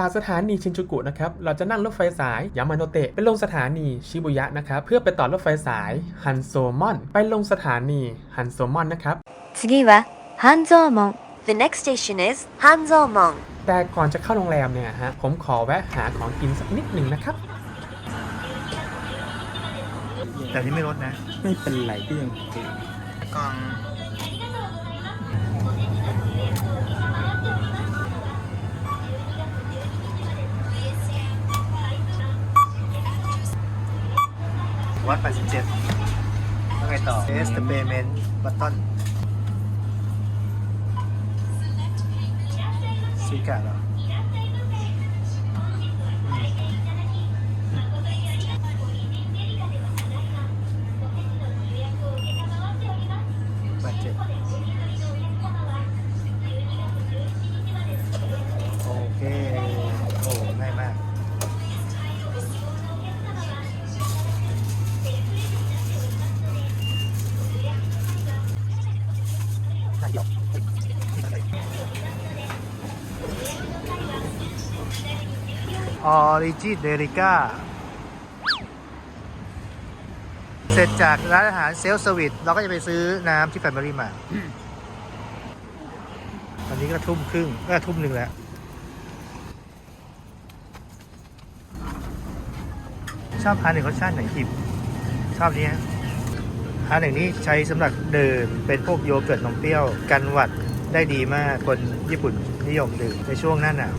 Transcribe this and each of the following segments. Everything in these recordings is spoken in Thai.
จากสถานีชินจูกุนะครับ เราจะนั่งรถไฟสายยามาโนเตะไปลงสถานีชิบุยะนะครับ เพื่อไปต่อรถไฟสายฮันโซมอน ไปลงสถานีฮันโซมอนนะครับ 次は半蔵門 The next station is 半蔵門 แต่ก่อนจะเข้าโรงแรมเนี่ยฮะ ผมขอแวะหาของกินสักนิดหนึ่งนะครับ แต่นี่ไม่ลดนะ ไม่เป็นไรก็ยังโอเค กล่อง วัด87แล้วไงต่อ Test the payment button ซื้อการ์ดเหรอ ออริจิเดริก้า เสร็จจากร้านอาหารเซลสวิตเราก็จะไปซื้อน้ำที่แฟมิลี่มา ตอนนี้ก็ทุ่มครึ่งก็ทุ่มหนึ่งแล้ว ชอบทานหนึ่งรสชาติไหนทิมชอบนี้ฮะทานหนึ่งนี้ใช้สำหรับดื่มเป็นพวกโยเกิร์ตนมเปรี้ยว กันหวัดได้ดีมากคนญี่ปุ่นนิยมดื่มในช่วงหน้าหนาว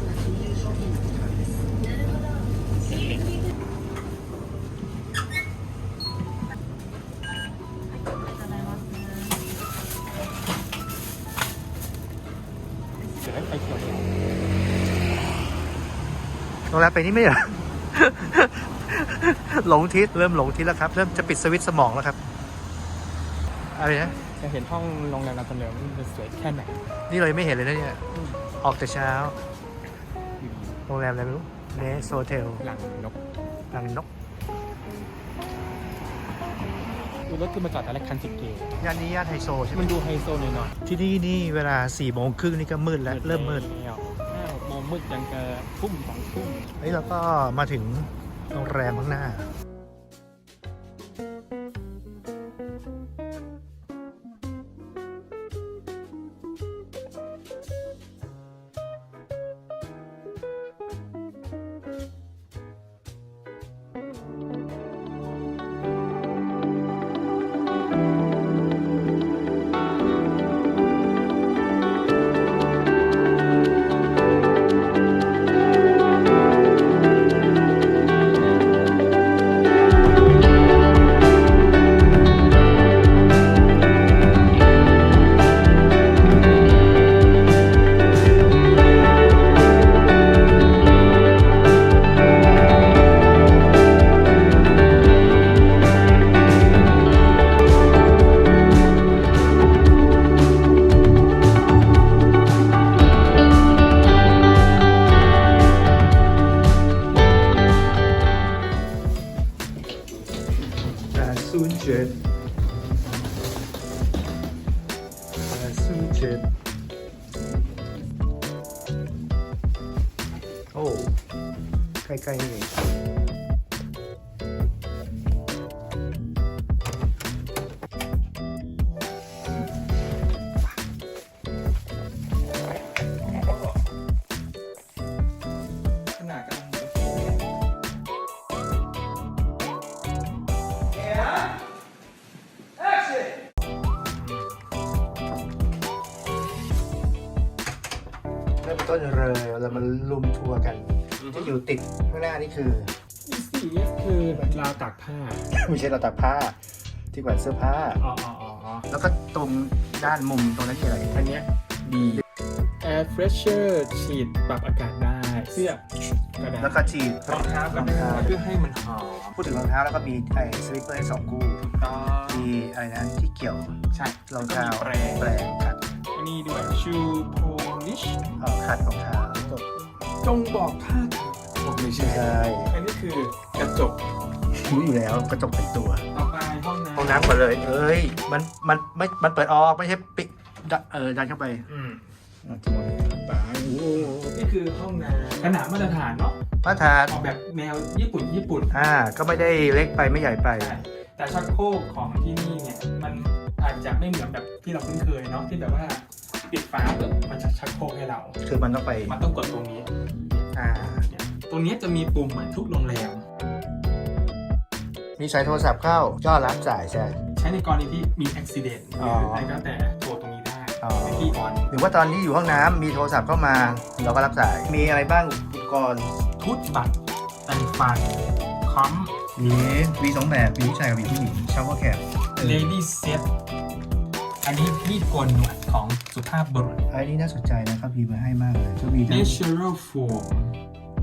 โรงแรมไปนี่ไม่เหรอหลงทิศเริ่มหลงทิศแล้วครับ เริ่มจะปิดสวิตช์สมองแล้วครับอะไรนะจะเห็นห้องโรงแรมเราตอนเดิมมันจะสวยแค่ไหนนี่เรายังไม่เห็นเลยนะเนี่ยออกแต่เช้าโรงแรมอะไรไม่รู้เนสโซเทลหลังนกลังนกดูรถคือมาจอดอะไรคันสิบเกย่านนี้ย่านไฮโซใช่ไหมมันดูไฮโซหน่อยที่นี่นี่เวลา4ี่โมงครึ่งนี่ก็มืดๆแล้วเริ่มมืดแล้วห้าหกโมืดจังกะทุ่มสองทุ่มนี่เราก็มาถึงโรงแรมข้างหน้า ต้นเลยเรามาลุมทัวร์กันที่อยู่ติดข้างหน้านี่คือนี่สิคือราวตากผ้า ไม่ใช่เราตากผ้า ที่แขวนเสื้อผ้าอ๋ออ๋ออ๋ออ๋อแล้วก็ตรงด้านมุมตรงนั้นมีอะไรอันเนี้ยดี Air Fresher ฉีดปรับอากาศได้ เสื้อก็ได้แล้วก็ฉีดรองเท้าก็รองได้เท้าเพื่อให้มันหอมพูดถึงรองเท้าแล้วก็มีไอ้สลิปเปอร์สองคู่ก็มีอะไรนะที่เกี่ยวใช่รองเท้าแปรงแปรงขัดอัน นี้ด้วย Shoe Polish เอ่อขัดรองเท้าจงบอกผ้าผมไม่ใช่ใช่อันนี้คือกระจกรู้อยู่แล้วกระจกเป็นตัว ต่อไปห้องน้ำห้องน้ำก่อนเลยเอ้ย มันมันไม่มันเปิดออกไม่ใช่ปิดดันเออดันเข้าไปอืมอะจริงไปโอ้โหนี่คือห้องน้ำขนาดมาตรฐานเนาะมาทานออกแบบแนวญี่ปุ่นญี่ปุ่น อ่า ก็ไม่ได้เล็กไปไม่ใหญ่ไปใช่แต่ชักโครกของที่นี่เนี่ย มัน อาจจะไม่เหมือนแบบที่เราคุ้นเคยเนาะที่แบบว่าปิดฝาปุ๊บมันจะชักโครกให้เรา คือมันต้องไปมันต้องกดตรงนี้อ่าเนี่ยตรงนี้จะมีปุ่มเหมือนทุกโรงแรมมีสายโทรศัพท์เข้าก็รับสายใช่ ใช้ในกรณีที่มีอุบิเหตุหอ๋รือออะไรก็แต่โทรตรงนี้ได้อ๋อในที่ออนหรือว่าตอนที่อยู่ห้องน้ำมีโทรศัพท์เข้ามาเราก็รับสายมีอะไรบ้างอุปกรณ์ทุตบัตรแต่งฟันคอม มีมีสองแบบมีผู้ชายกับมีผู้หญิงชาวว่าแคบเลดี้เซตอันนี้มีดโกนหนวดของสุภาพบุรุษ ไอ้นี่น่าสนใจนะครับมีมาให้มากเลยก็มีทั้ง Natural Foam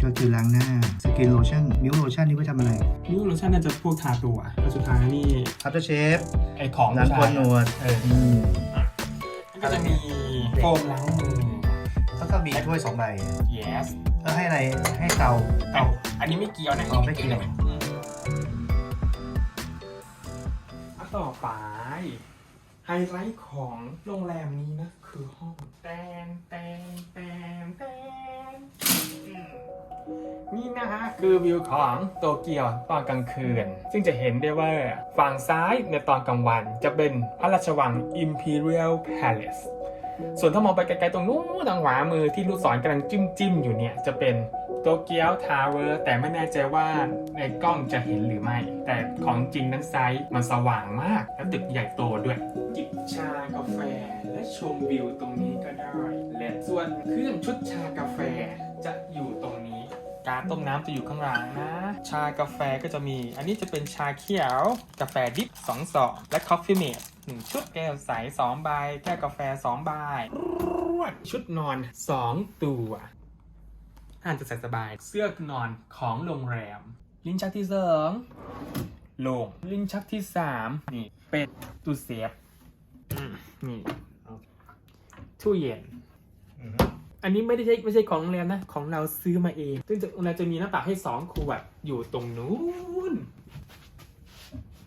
ก็คือล้างหน้าสกินโลชั่นมิวโลชั่นนี่ไว้ทำอะไรนี่โลชั่นน่าจะพวกทาตัวแล้วสุดท้ายนี่อัพเตอร์เชฟไอของงานผู้โกชานยหนวดเอออืมก็จะมีโฟมล้างมือ แล้วก็มีถ้วยสองใบ yes แล้วให้อะไรให้เตาเอ้าอันนี้ไม่เกี่ยวนะอ๋อไม่เกี่ยว ต่อไป ไฮไลท์ของโรงแรมนี้นะ คือห้องแตนแตนแตนแตนนี่นะฮะคือวิวของโตเกียวตอนกลางคืน ซึ่งจะเห็นได้ว่าฝั่งซ้ายในตอนกลางวันจะเป็นพระราชวัง Imperial Palace ส่วนถ้ามองไปไกลๆตรงนู้นทางขวามือที่ลูกศรกำลังจิ้มจิ้มๆอยู่เนี่ยจะเป็น โตเกียวทาวเวอร์แต่ไม่แน่ใจว่าในกล้องจะเห็นหรือไม่ แต่ของจริงนั้นไซส์มันสว่างมาก และตึกใหญ่โตด้วย จิบชากาแฟ และชมวิวตรงนี้ก็ได้ และส่วนเครื่องชุดชากาแฟจะอยู่ตรงนี้การต้มน้ำจะอยู่ข้างหลังนะ ชากาแฟก็จะมี อันนี้จะเป็นชาเขียว กาแฟดิบ2ซองและคอฟฟี่เมดหนึ่งชุดแก้วใส2ใบ แก้วกาแฟ2ใบรวดชุดนอน 2 ตัว ท่านจะใส่สบาย เสื้อนอนของโรงแรม ลิ้นชักที่สองลง ลิ้นชักที่สามนี่ เป็นตู้เซฟอืมนี่ตู้เย็นอันนี้ไม่ได้ใช่ไม่ใช่ของโรงแรมนะ ของเราซื้อมาเอง ซึ่งจะโรงแรมจะมีหน้าต่างให้สองขวดอยู่ตรงนู้น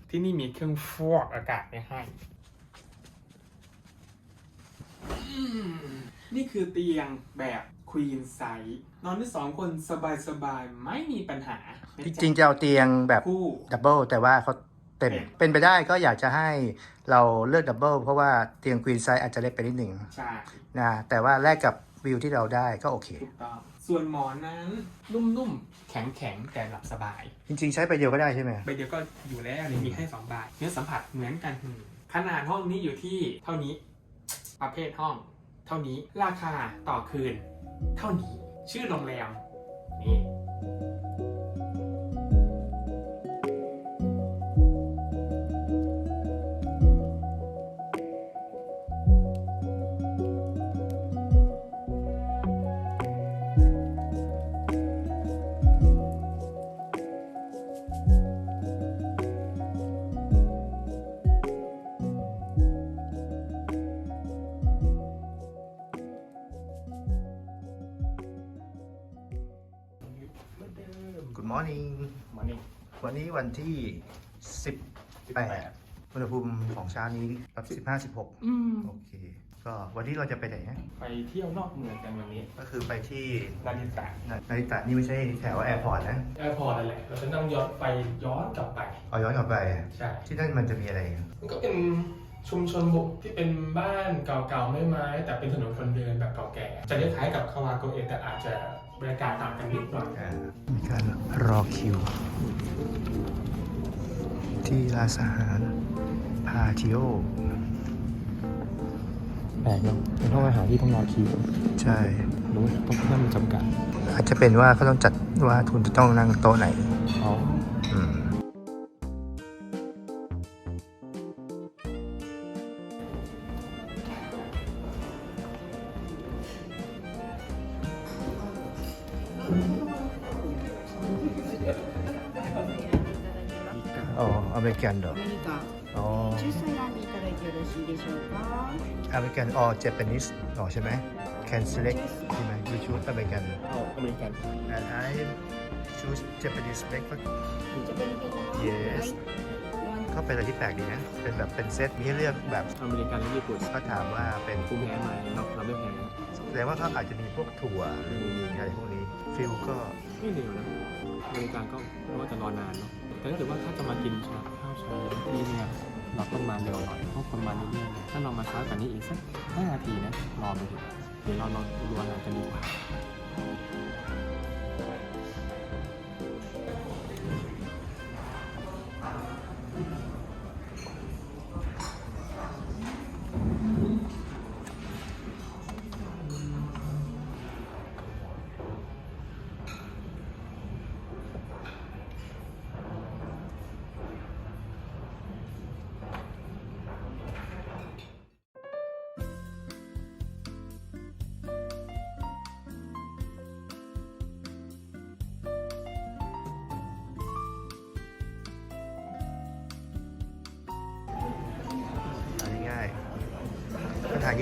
ที่นี่มีเครื่องฟอกอากาศไว้ให้อืมนี่คือเตียงแบบ ควีนไซส์นอนได้สองคนสบายๆไม่มีปัญหาจริงๆจะเอาเตียงแบบคู่ ดับเบิลแต่ว่าเขาเต็มเต็ม เป็นไปได้ก็อยากจะให้เราเลือกดับเบิลเพราะว่าเตียงควีนไซส์อาจจะเล็กไปนิดหนึ่งใช่นะแต่ว่าแลกกับวิวที่เราได้ก็โอเค ถูกต้อง ส่วนหมอนนั้นนุ่มๆ แข็งๆ แต่หลับสบาย จริงๆ ใช้ไปเดียวก็ได้ใช่ไหมใบเดียวก็อยู่แล้วนี่มีให้สองใบเนื้อสัมผัสเหมือนกันขนาดห้องนี้อยู่ที่เท่านี้ ประเภทห้อง เท่านี้ราคาต่อคืน เท่านี้ ชื่อโรงแรมนี่ Good morning มานี่ วันนี้วันที่ 18 อุณหภูมิของเช้านี้แบบ15 16 อืม โอเค ก็วันนี้เราจะไปไหนนะไปเที่ยวนอกเมืองกันวันนี้ ก็คือไปที่นาริตะนาริตะนี่ไม่ใช่แถวแอร์พอร์ตนะแอร์พอร์ตนั่นแหละ เราจะนั่งย้อนไปย้อนกลับไป เอาย้อนกลับไป ใช่ ที่นั่นมันจะมีอะไร มันก็เป็น ชุมชนบุกที่เป็นบ้านเก่าๆไม้ไม้ๆแต่เป็นถนนคนเดินแบบเก่าแก่ จะคล้ายๆกับคาวาโกเอะแต่อาจจะบรรยากาศต่างกันนิดหน่อยอ่ามีการรอคิว ที่ร้านอาหารพาทิโอแปลกเนาะเป็นห้องอาหารที่ต้องรอคิวใช่รู้ต้องนั่งจำกัด อาจจะเป็นว่าเขาต้องจัดว่าคุณจะต้องนั่งโต๊ะไหน อ๋อ เมริกันเหรอ 何か อ๋อ ジュース選んでいただいてよろしいでしょうか อเมริกันอ๋อเจแปนิสอ๋อใช่ไหม can select ใช่ไหม you choose อเมริกัน เอาอเมริกัน and I choose Japanese breakfast ジャパニーズ yes ก็เป็นอะไรที่แปลกดีนะ เป็นแบบเป็นเซตมีให้เลือกแบบ อเมริกันและญี่ปุ่น ก็ถามว่าเป็น ภูมิแพ้ไหมเราเราไม่แพ้ แต่ว่าเขาอาจจะมีพวกถั่วหรือมีอะไรพวกนี้ฟิลก็ ไม่เร็วนะบริการก็ไม่ว่าจะรอนานเนาะ แต่ถ้าเกิดว่าถ้าจะมากินชาข้าวเช้าที่เนี่ยเราต้องมาเร็วหน่อยเพราะคนมาเรื่อยๆถ้าเรามาช้ากว่านี้อีกสักห้านาทีนะรอไปเถอะเดี๋ยวเราราดูอาหารกันดีกว่า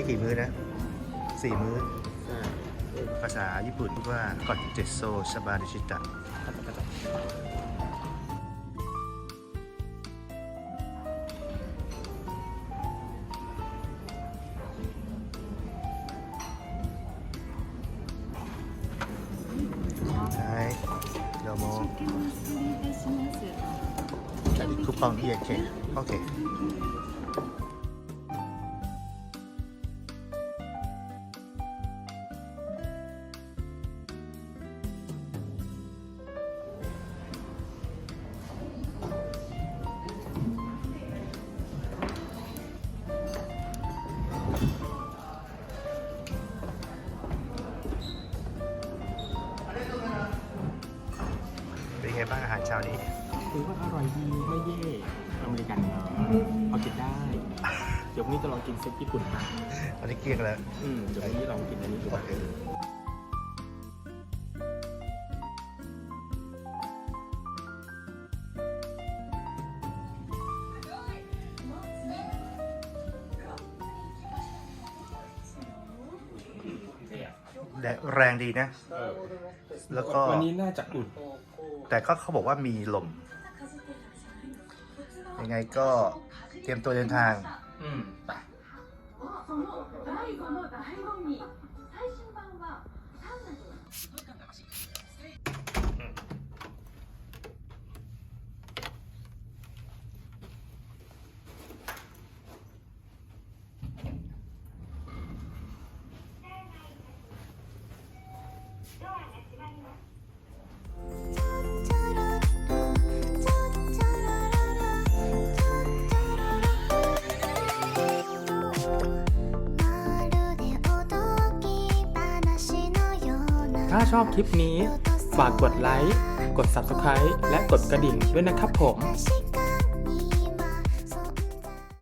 นกี่มื้อนะสี่มื้อ ภาษาญี่ปุ่นพูดว่ากอดเจโซชบาดิชิตะ はい、どうも。失礼いたします。じゃあ、クーポンいいやけ。オッケー。 เช้านี้คือว่าอร่อยดีไม่เย่อเมริกันเนาะพอกินได้ เดี๋ยววันนี้จะลองกินเซ็ตญี่ปุ่นนะตอนนี้เกลี้ยงแล้ว อืมเดี๋ยววันนี้ลองกินอันนี้ดูโอเคแดดแรงดีนะ แล้วก็วันนี้น่าจะอุ่น แต่ก็เขาบอกว่ามีลม ยังไงก็เตรียมตัวเดินทาง อืมไป ชอบคลิปนี้ ฝากกดไลค์ กด Subscribe และกดกระดิ่งด้วยนะครับผม